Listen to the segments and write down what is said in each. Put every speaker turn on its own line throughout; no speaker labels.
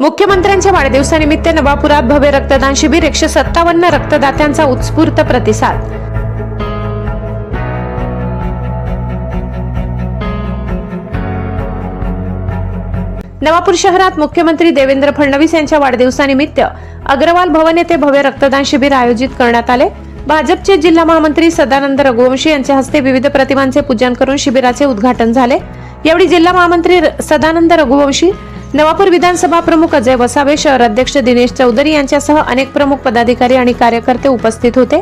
मुख्यमंत्र्यांच्या वाढदिवसानिमित्त नवापुरात भव्य रक्तदान शिबिर एकशे सत्तावन्न रक्तदात्यांचा उत्स्फूर्त प्रतिसाद. नवापूर शहरात मुख्यमंत्री देवेंद्र फडणवीस यांच्या वाढदिवसानिमित्त अग्रवाल भवन येथे भव्य रक्तदान शिबिर आयोजित करण्यात आले. भाजपचे जिल्हा महामंत्री सदानंद रघुवंशी यांच्या हस्ते विविध प्रतिमांचे पूजन करून शिबिराचे उद्घाटन झाले. यावेळी जिल्हा महामंत्री सदानंद रघुवंशी नवापूर विधानसभा प्रमुख अजय वसावे शहर अध्यक्ष दिनेश चौधरी यांच्यासह अनेक प्रमुख पदाधिकारी आणि कार्यकर्ते उपस्थित होते.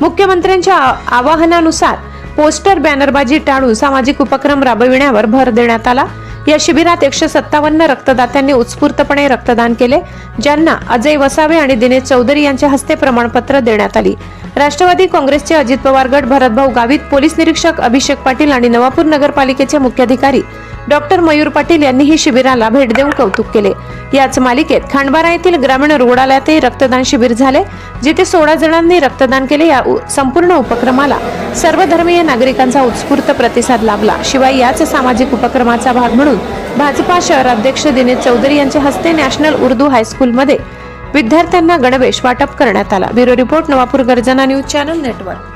मुख्यमंत्र्यांच्या आवाहनानुसार पोस्टर बॅनरबाजी टाळून सामाजिक उपक्रम राबविण्यावर भर देण्यात आला. या शिबिरात एकशे सत्तावन्न रक्तदात्यांनी उत्स्फूर्तपणे रक्तदान केले ज्यांना अजय वसावे आणि दिनेश चौधरी यांच्या हस्ते प्रमाणपत्र देण्यात आली. राष्ट्रवादी काँग्रेसचे अजित पवार गट भरतभाऊ गावित पोलीस निरीक्षक अभिषेक पाटील आणि नवापूर नगरपालिकेचे मुख्याधिकारी डॉक्टर मयूर पाटील यांनीही शिबिराला भेट देऊन कौतुक केले. याच मालिकेत खांडबारा येथील ग्रामीण रुग्णालयातही रक्तदान शिबिर झाले जिथे सोळा जणांनी रक्तदान केले. या उ- संपूर्ण उपक्रमाला सर्वधर्मीय नागरिकांचा उत्स्फूर्त प्रतिसाद लाभला. शिवाय याच सामाजिक उपक्रमाचा भाग म्हणून भाजपा शहराध्यक्ष दिनेश चौधरी यांच्या हस्ते नॅशनल उर्दू हायस्कूलमध्ये विद्यार्थ्यांना गणवेश वाटप करण्यात आला. ब्युरो रिपोर्ट नवापूर गर्जना न्यूज चॅनल नेटवर्क.